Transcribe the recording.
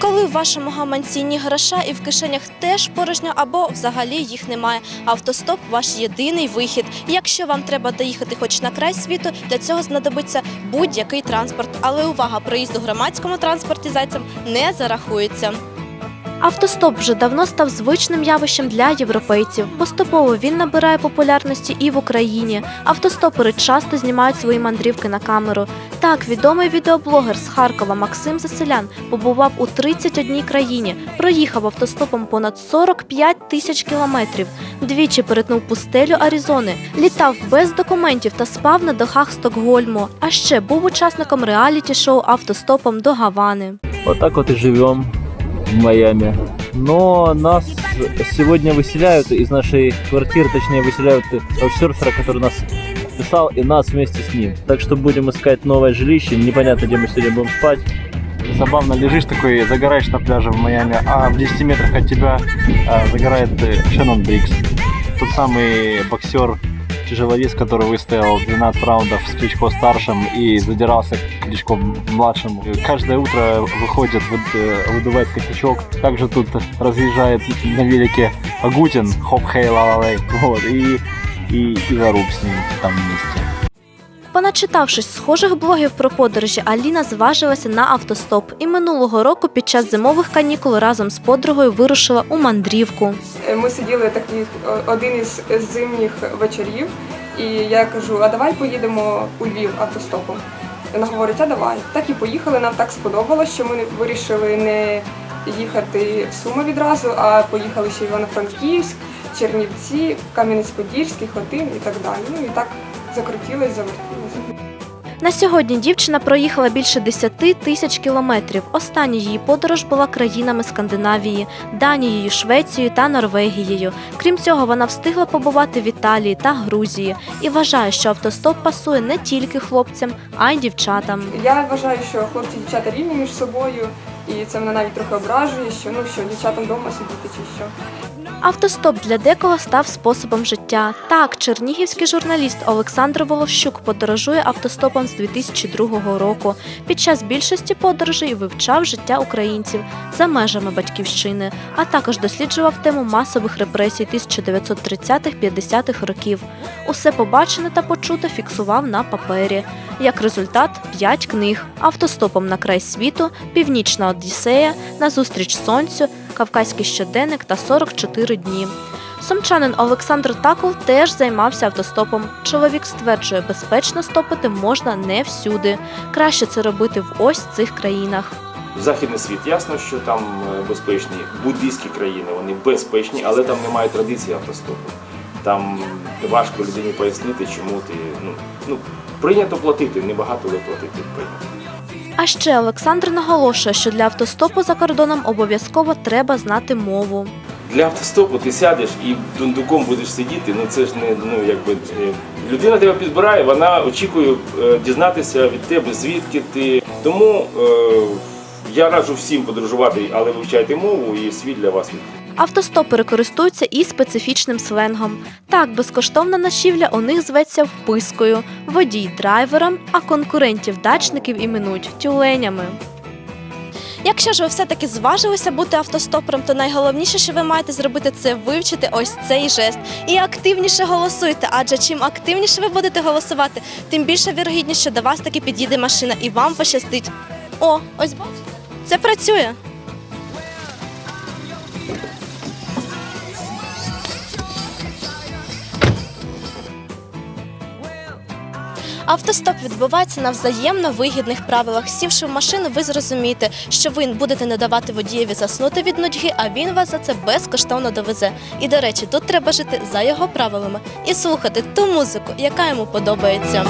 Коли в вашому гаманці ні гроша і в кишенях теж порожньо або взагалі їх немає. Автостоп ваш єдиний вихід. Якщо вам треба доїхати хоч на край світу, для цього знадобиться будь-який транспорт. Але увага, проїзд у громадському транспорті зайцям не зарахується. Автостоп вже давно став звичним явищем для європейців. Поступово він набирає популярності і в Україні. Автостопери часто знімають свої мандрівки на камеру. Так, відомий відеоблогер з Харкова Максим Заселян побував у 31 країні, проїхав автостопом понад 45 тисяч кілометрів, двічі перетнув пустелю Аризони, літав без документів та спав на дахах Стокгольму. А ще був учасником реаліті-шоу автостопом до Гавани. Вот так вот и живем в Майами. Но нас сегодня выселяют из нашей квартиры, точнее выселяют серфера, который нас писал, и нас вместе с ним. Так что будем искать новое жилище. Непонятно, где мы сегодня будем спать. Забавно лежишь такой, загораешь на пляже в Майами, а в 10 метрах от тебя а, загорает э, Шеннон Брикс. Тот самый боксер, тяжеловес, который выстоял 12 раундов с Кличко старшим и задирался к Кличко младшему. Каждое утро выходит, выд- э, выдувает косячок. Также тут разъезжает на велике Агутин, хоп хей ла ла лей. Вот, и, и, и Заруб с ним там вместе. Поначитавшись схожих блогів про подорожі, Аліна зважилася на автостоп і минулого року під час зимових канікул разом з подругою вирушила у мандрівку. Е, Ми сиділи такий один із зимніх вечорів, і я кажу: а давай поїдемо у Львів автостопом. Вона говорить, а давай. Так і поїхали. Нам так сподобалось, що ми вирішили не їхати в Суми відразу, а поїхали ще Івано-Франківськ, Чернівці, Кам'янець-Подільський, Хотин і так далі. Ну і так закрутилось, завертілося. На сьогодні дівчина проїхала більше 10 тисяч кілометрів. Остання її подорож була країнами Скандинавії, Данією, Швецією та Норвегією. Крім цього, вона встигла побувати в Італії та Грузії і вважає, що автостоп пасує не тільки хлопцям, а й дівчатам. Я вважаю, що хлопці і дівчата рівні між собою, і це мене навіть трохи ображує, що ну що дівчатам вдома сидіти чи що. Автостоп для декого став способом життя. Так, чернігівський журналіст Олександр Волощук подорожує автостопом з 2002 року. Під час більшості подорожей вивчав життя українців за межами батьківщини, а також досліджував тему масових репресій 1930-50-х років. Усе побачене та почуте фіксував на папері. Як результат, п'ять книг автостопом на край світу, Північна Одіссея, Назустріч сонцю, Кавказький щоденник та 44 дні. Сумчанин Олександр Такол теж займався автостопом. Чоловік стверджує, безпечно стопити можна не всюди. Краще це робити в ось цих країнах. Західний світ ясно, що там е, безпечні буддійські країни, вони безпечні, але там немає традиції автостопу. Там важко людині пояснити, чому ти ну, ну прийнято платити, небагато але платити прийнято. А ще Олександр наголошує, що для автостопу за кордоном обов'язково треба знати мову. Для автостопу ти сядеш і дундуком будеш сидіти. Ну це ж не ну якби е, людина тебе підбирає, вона очікує е, дізнатися від тебе, звідки ти. Тому е, я раджу всім подорожувати, але вивчайте мову і світ для вас відкритий. Автостопери користуються і специфічним сленгом. Так, безкоштовна ночівля у них зветься впискою, водій драйвером, а конкурентів дачників іменують тюленями. Якщо ж ви все-таки зважилися бути автостопером, то найголовніше, що ви маєте зробити, це вивчити ось цей жест. І активніше голосуйте, адже чим активніше ви будете голосувати, тим більше вірогідність, що до вас таки під'їде машина і вам пощастить. О, ось бачите, це працює. Автостоп відбувається на взаємно вигідних правилах. Сівши в машину, ви зрозумієте, що ви будете не давати водієві заснути від нудьги, а він вас за це безкоштовно довезе. І до речі, тут треба жити за його правилами і слухати ту музику, яка йому подобається.